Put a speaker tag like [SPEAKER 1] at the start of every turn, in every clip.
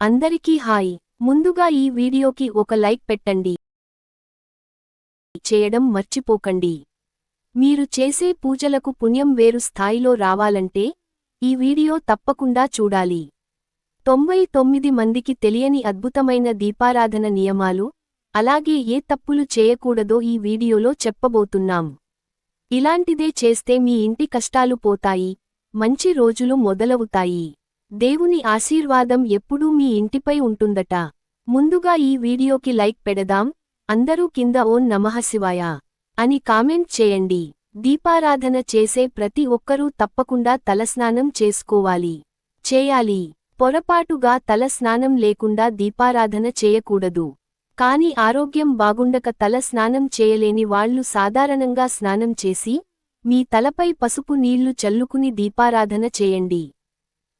[SPEAKER 1] అందరికీ హాయ్. ముందుగా ఈ వీడియోకి ఒక లైక్ పెట్టండి. చేయడం మర్చిపోకండి. మీరు చేసే పూజలకు పుణ్యం వేరు స్థాయిలో రావాలంటే ఈ వీడియో తప్పకుండా చూడాలి. తొంభై తొమ్మిది మందికి తెలియని అద్భుతమైన దీపారాధన నియమాలు అలాగే ఏ తప్పులు చేయకూడదో ఈ వీడియోలో చెప్పబోతున్నాం. ఇలాంటిదే చేస్తే మీ ఇంటి కష్టాలు పోతాయి మంచి రోజులు మొదలవుతాయి. దేవుని ఆశీర్వాదం ఎప్పుడూ మీ ఇంటిపై ఉంటుందట. ముందుగా ఈ వీడియోకి లైక్ పెడదాం. అందరూ కింద ఓం నమఃశివాయ అని కామెంట్ చేయండి. దీపారాధన చేసే ప్రతి ఒక్కరూ తప్పకుండా తలస్నానం చేసుకోవాలి. చేయాలి. పొరపాటుగా తల స్నానం లేకుండా దీపారాధన చేయకూడదు. కాని ఆరోగ్యం బాగుండక తల స్నానం చేయలేని వాళ్ళు సాధారణంగా స్నానం చేసి మీ తలపై పసుపు నీళ్ళు చల్లుకుని దీపారాధన చేయండి.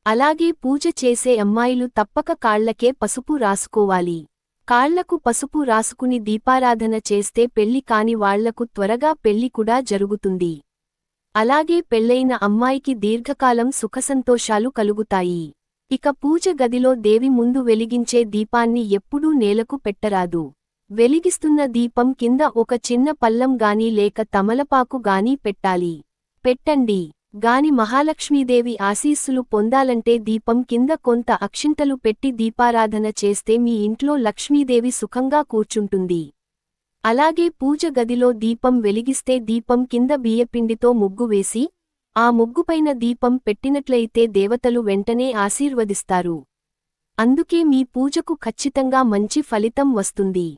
[SPEAKER 1] అలాగే పూజ చేసే అమ్మాయిలు తప్పక కాళ్ళకే పసుపు రాసుకోవాలి. కాళ్ళకు పసుపు రాసుకుని దీపారాధన చేస్తే పెళ్ళి కాని వాళ్ళకు త్వరగా పెళ్ళి కూడా జరుగుతుంది. అలాగే పెళ్ళైన అమ్మాయికి దీర్ఘకాలం సుఖసంతోషాలు కలుగుతాయి. ఇక పూజ గదిలో దేవి ముందు వెలిగించే దీపాన్ని ఎప్పుడూ నేలకు పెట్టరాదు. వెలిగిస్తున్న దీపం కింద ఒక చిన్న పల్లం గాని లేక తమలపాకు గాని పెట్టాలి. పెట్టండి. గాని మహాలక్ష్మీదేవి ఆశీస్సులు పొందాలంటే దీపం కింద కొంత అక్షింతలు పెట్టి దీపారాధన చేస్తే మీ ఇంట్లో లక్ష్మీదేవి సుఖంగా కూర్చుంటుంది. అలాగే పూజ గదిలో దీపం వెలిగిస్తే దీపం కింద బియ్యపిండితో ముగ్గు వేసి ఆ ముగ్గుపైన దీపం పెట్టినట్లయితే దేవతలు వెంటనే ఆశీర్వదిస్తారు. అందుకే మీ పూజకు ఖచ్చితంగా మంచి ఫలితం వస్తుంది.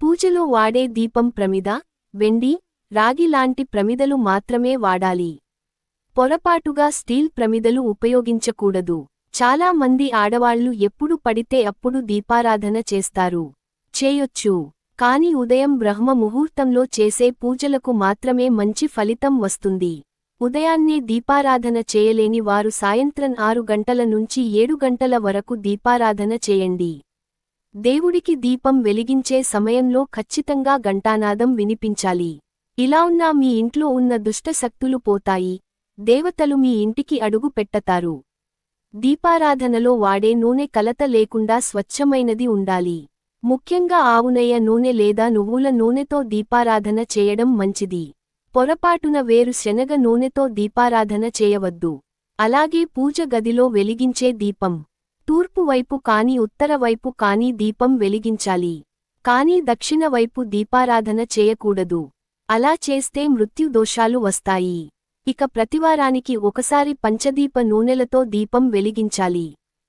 [SPEAKER 1] పూజలో వాడే దీపం ప్రమిద వెండి రాగి లాంటి ప్రమిదలు మాత్రమే వాడాలి. పొరపాటుగా స్టీల్ ప్రమిదలు ఉపయోగించకూడదు. చాలా మంది ఆడవాళ్ళు ఎప్పుడు పడితే అప్పుడు దీపారాధన చేస్తారు. చేయొచ్చు. కాని ఉదయం బ్రహ్మ ముహూర్తంలో చేసే పూజలకు మాత్రమే మంచి ఫలితం వస్తుంది. ఉదయాన్నే దీపారాధన చేయలేని వారు సాయంత్రం ఆరు గంటల నుంచి ఏడు గంటల వరకు దీపారాధన చేయండి. దేవుడికి దీపం వెలిగించే సమయంలో ఖచ్చితంగా గంటానాదం వినిపించాలి. ఇలా ఉన్నా మీ ఇంట్లో ఉన్న దుష్టశక్తులు పోతాయి. దేవతలు మీ ఇంటికి అడుగు పెట్టతారు. దీపారాధనలో వాడే నూనె కలత లేకుండా స్వచ్ఛమైనది ఉండాలి. ముఖ్యంగా ఆవునయ్య నూనె లేదా నువ్వుల నూనెతో దీపారాధన చేయడం మంచిది. పొరపాటున వేరు శనగ నూనెతో దీపారాధన చేయవద్దు. అలాగే పూజ గదిలో వెలిగించే దీపం. తూర్పు వైపు కాని ఉత్తర వైపు కాని దీపం వెలిగించాలి. కాని దక్షిణ వైపు దీపారాధన చేయకూడదు. అలా చేస్తే మృత్యుదోషాలు వస్తాయి. ఇక ప్రతివారానికి ఒకసారి పంచదీప నూనెలతో దీపం వెలిగించాలి.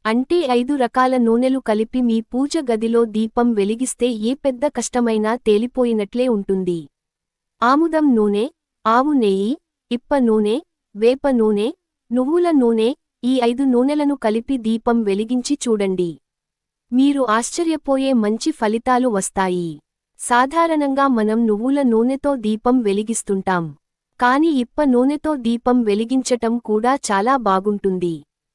[SPEAKER 1] అంటే ఐదు రకాల నూనెలు కలిపి మీ పూజ గదిలో దీపం వెలిగిస్తే ఏ పెద్ద కష్టమైనా తేలిపోయినట్లే ఉంటుంది. ఆముదం నూనె ఆవు నెయ్యి ఇప్ప నూనె వేప నూనె నువ్వుల నూనె ఈ ఐదు నూనెలను కలిపి దీపం వెలిగించి చూడండి. మీరు ఆశ్చర్యపోయే మంచి ఫలితాలు వస్తాయి. సాధారణంగా మనం నువ్వుల నూనెతో దీపం వెలిగిస్తుంటాం. కాని ఇప్ప నూనెతో దీపం వెలిగించటం కూడా చాలా బాగుంటుంది.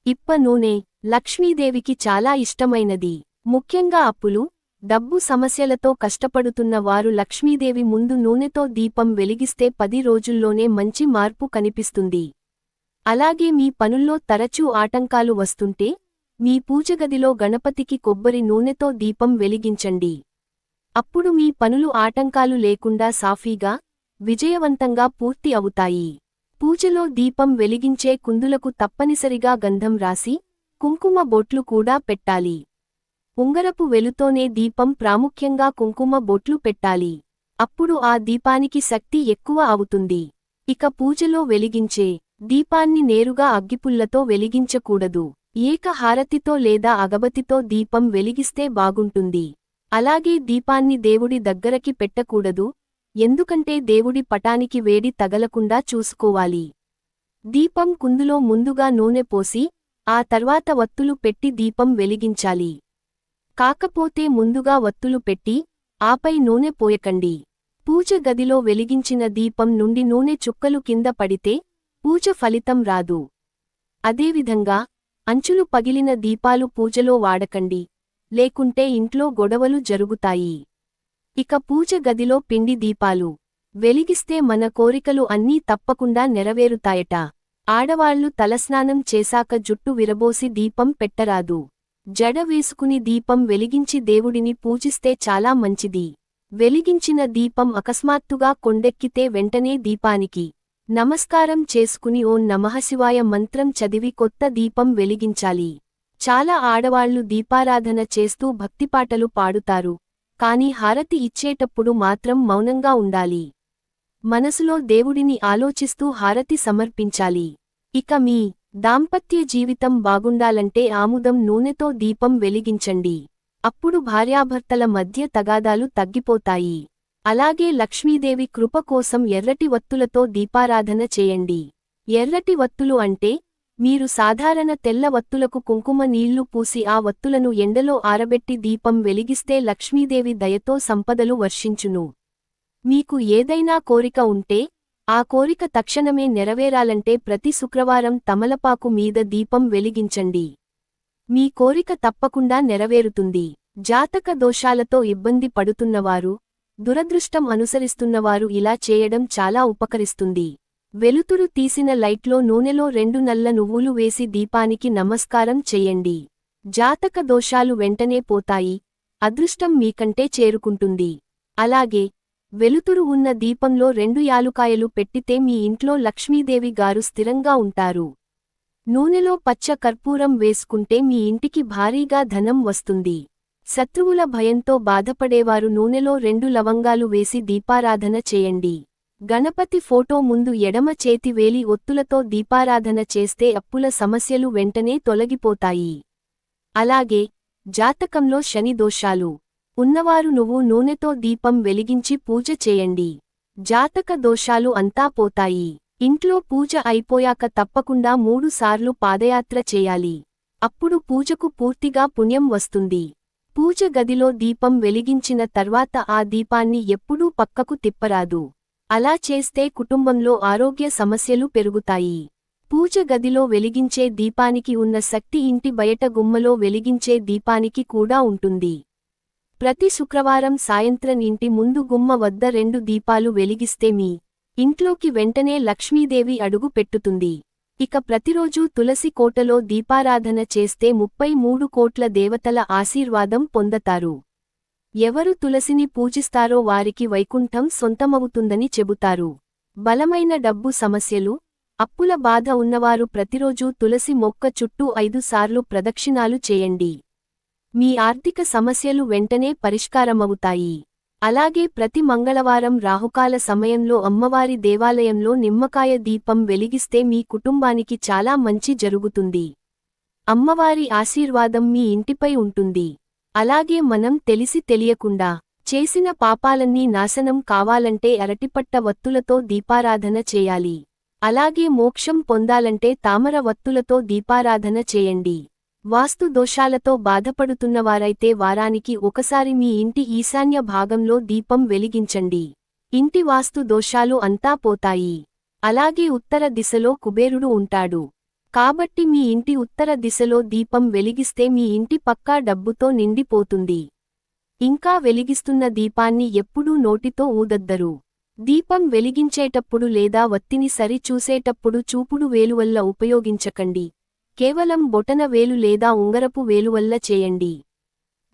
[SPEAKER 1] ఇప్ప నూనె లక్ష్మీదేవికి చాలా ఇష్టమైనది. ముఖ్యంగా అప్పులు డబ్బు సమస్యలతో కష్టపడుతున్న వారు లక్ష్మీదేవి ముందు నూనెతో దీపం వెలిగిస్తే పది రోజుల్లోనే మంచి మార్పు కనిపిస్తుంది. అలాగే మీ పనుల్లో తరచూ ఆటంకాలు వస్తుంటే మీ పూజగదిలో గణపతికి కొబ్బరి నూనెతో దీపం వెలిగించండి. అప్పుడు మీ పనులు ఆటంకాలు లేకుండా సాఫీగా విజయవంతంగా పూర్తి అవుతాయి. పూజలో దీపం వెలిగించే కుందులకు తప్పనిసరిగా గంధం రాసి కుంకుమ బొట్లు కూడా పెట్టాలి. ఉంగరపు వెలుతోనే దీపం ప్రాముఖ్యంగా కుంకుమ బొట్లు పెట్టాలి. అప్పుడు ఆ దీపానికి శక్తి ఎక్కువ అవుతుంది. ఇక పూజలో వెలిగించే దీపాన్ని నేరుగా అగ్గిపుల్లతో వెలిగించకూడదు. ఏక హారతితో లేదా అగబతితో దీపం వెలిగిస్తే బాగుంటుంది. అలాగే దీపాన్ని దేవుడి దగ్గరకి పెట్టకూడదు. ఎందుకంటే దేవుడి పటానికి వేడి తగలకుండా చూసుకోవాలి. దీపం కుందులో ముందుగా నూనె పోసి ఆ తర్వాత వత్తులు పెట్టి దీపం వెలిగించాలి. కాకపోతే ముందుగా వత్తులు పెట్టి ఆపై నూనె పోయకండి. పూజ గదిలో వెలిగించిన దీపం నుండి నూనె చుక్కలు కింద పడితే పూజ ఫలితం రాదు. అదేవిధంగా అంచులు పగిలిన దీపాలు పూజలో వాడకండి. లేకుంటే ఇంట్లో గొడవలు జరుగుతాయి. ఇక పూజ గదిలో పిండి దీపాలు. వెలిగిస్తే మన కోరికలు అన్నీ తప్పకుండా నెరవేరుతాయట. ఆడవాళ్ళు తలస్నానం చేశాక జుట్టు విరబోసి దీపం పెట్టరాదు. జడ వేసుకుని దీపం వెలిగించి దేవుడిని పూజిస్తే చాలా మంచిది. వెలిగించిన దీపం అకస్మాత్తుగా కొండెక్కితే వెంటనే దీపానికి. నమస్కారం చేసుకుని ఓం నమఃశివాయ మంత్రం చదివి కొత్త దీపం వెలిగించాలి. చాలా ఆడవాళ్ళు దీపారాధన చేస్తూ భక్తిపాటలు పాడుతారు. కాని హారతి ఇచ్చేటప్పుడు మాత్రం మౌనంగా ఉండాలి. మనసులో దేవుడిని ఆలోచిస్తూ హారతి సమర్పించాలి. ఇక మీ దాంపత్య జీవితం బాగుండాలంటే ఆముదం నూనెతో దీపం వెలిగించండి. అప్పుడు భార్యాభర్తల మధ్య తగాదాలు తగ్గిపోతాయి. అలాగే లక్ష్మీదేవి కృప కోసం ఎర్రటి వత్తులతో దీపారాధన చేయండి. ఎర్రటి వత్తులు అంటే మీరు సాధారణ తెల్ల వత్తులకు కుంకుమ నీళ్ళు పూసి ఆ వత్తులను ఎండలో ఆరబెట్టి దీపం వెలిగిస్తే లక్ష్మీదేవి దయతో సంపదలు వర్షించును. మీకు ఏదైనా కోరిక ఉంటే ఆ కోరిక తక్షణమే నెరవేరాలంటే ప్రతి శుక్రవారం తమలపాకు మీద దీపం వెలిగించండి. మీ కోరిక తప్పకుండా నెరవేరుతుంది. జాతక దోషాలతో ఇబ్బంది పడుతున్నవారు దురదృష్టం అనుసరిస్తున్నవారు ఇలా చేయడం చాలా ఉపకరిస్తుంది. వెలుతురు తీసిన లైట్లో నూనెలో రెండు నల్ల నువ్వులు వేసి దీపానికి నమస్కారం చెయ్యండి జాతక దోషాలు వెంటనే పోతాయి. అదృష్టం మీకంటే చేరుకుంటుంది. అలాగే వెలుతురు ఉన్న దీపంలో రెండు యాలుకాయలు పెట్టితే మీ ఇంట్లో లక్ష్మీదేవి గారు స్థిరంగా ఉంటారు. నూనెలో పచ్చ కర్పూరం వేసుకుంటే మీ ఇంటికి భారీగా ధనం వస్తుంది. శత్రువుల భయంతో బాధపడేవారు నూనెలో రెండు లవంగాలు వేసి దీపారాధన చేయండి. గణపతి ఫోటో ముందు ఎడమ చేతి వేలి ఒత్తులతో దీపారాధన చేస్తే అప్పుల సమస్యలు వెంటనే తొలగిపోతాయి. అలాగే జాతకంలో శని దోషాలు. ఉన్నవారు నువ్వు నూనెతో దీపం వెలిగించి పూజ చేయండి. జాతక దోషాలు అంతా పోతాయి. ఇంట్లో పూజ అయిపోయాక తప్పకుండా మూడుసార్లు పాదయాత్ర చేయాలి. అప్పుడు పూజకు పూర్తిగా పుణ్యం వస్తుంది. పూజ గదిలో దీపం వెలిగించిన తర్వాత ఆ దీపాన్ని ఎప్పుడూ పక్కకు తిప్పరాదు. అలా చేస్తే కుటుంబంలో ఆరోగ్య సమస్యలు పెరుగుతాయి. పూజ గదిలో వెలిగించే దీపానికి ఉన్న శక్తి ఇంటి బయట గుమ్మలో వెలిగించే దీపానికి కూడా ఉంటుంది. ప్రతి శుక్రవారం సాయంత్రం ఇంటి ముందు గుమ్మ వద్ద రెండు దీపాలు వెలిగిస్తే మీ ఇంట్లోకి వెంటనే లక్ష్మీదేవి అడుగు పెట్టుతుంది. ఇక ప్రతిరోజూ తులసి కోటలో దీపారాధన చేస్తే ముప్పై మూడు కోట్ల దేవతల ఆశీర్వాదం పొందతారు. ఎవరు తులసిని పూజిస్తారో వారికి వైకుంఠం సొంతమవుతుందని చెబుతారు. బలమైన డబ్బు సమస్యలు అప్పుల బాధ ఉన్నవారు ప్రతిరోజూ తులసి మొక్క చుట్టూ ఐదు సార్లు ప్రదక్షిణాలు చేయండి. మీ ఆర్థిక సమస్యలు వెంటనే పరిష్కారమవుతాయి. అలాగే ప్రతి మంగళవారం రాహుకాల సమయంలో అమ్మవారి దేవాలయంలో నిమ్మకాయ దీపం వెలిగిస్తే మీ కుటుంబానికి చాలా మంచి జరుగుతుంది. అమ్మవారి ఆశీర్వాదం మీ ఇంటిపై ఉంటుంది. అలాగే మనం తెలిసి తెలియకుండా చేసిన పాపాలన్నీ నాశనం కావాలంటే అరటిపట్ట వత్తులతో దీపారాధన చేయాలి. అలాగే మోక్షం పొందాలంటే తామర వత్తులతో దీపారాధన చేయండి. వాస్తు దోషాలతో బాధపడుతున్నవారైతే వారానికి ఒకసారి మీ ఇంటి ఈశాన్య భాగంలో దీపం వెలిగించండి. ఇంటి వాస్తు దోషాలు అంతా పోతాయి. అలాగే ఉత్తర దిశలో కుబేరుడు ఉంటాడు. కాబట్టి మీ ఇంటి ఉత్తర దిశలో దీపం వెలిగిస్తే మీ ఇంటి పక్కా డబ్బుతో నిండిపోతుంది. ఇంకా వెలిగిస్తున్న దీపాన్ని ఎప్పుడూ నోటితో ఊదద్దరు. దీపం వెలిగించేటప్పుడు లేదా వత్తిని సరిచూసేటప్పుడు చూపుడు వేలువల్ల ఉపయోగించకండి. కేవలం బొటన వేలు లేదా ఉంగరపు వేలువల్ల చేయండి.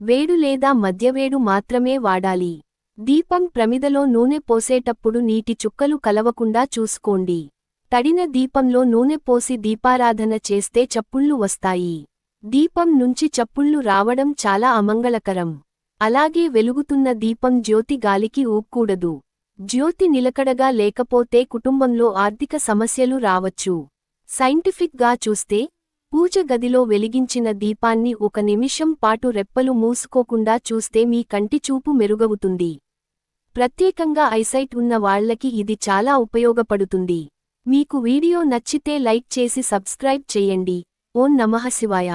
[SPEAKER 1] వేడు లేదా మధ్యవేడు మాత్రమే వాడాలి. దీపం ప్రమిదలో నూనె పోసేటప్పుడు నీటి చుక్కలు కలవకుండా చూసుకోండి. తడిన దీపంలో నూనె పోసి దీపారాధన చేస్తే చప్పుళ్ళు వస్తాయి. దీపం నుంచి చప్పుళ్ళు రావడం చాలా అమంగళకరం. అలాగే వెలుగుతున్న దీపం జ్యోతి గాలికి ఊక్కూడదు. జ్యోతి నిలకడగా లేకపోతే కుటుంబంలో ఆర్థిక సమస్యలు రావచ్చు. సైంటిఫిక్గా చూస్తే పూజ గదిలో వెలిగించిన దీపాన్ని ఒక నిమిషం పాటు రెప్పలు మూసుకోకుండా చూస్తే మీ కంటి చూపు మెరుగవుతుంది. ప్రత్యేకంగా ఐసైట్ ఉన్న వాళ్ళకి ఇది చాలా ఉపయోగపడుతుంది. మీకు వీడియో నచ్చితే లైక్ చేసి సబ్స్క్రైబ్ చేయండి. ఓం నమః శివాయ.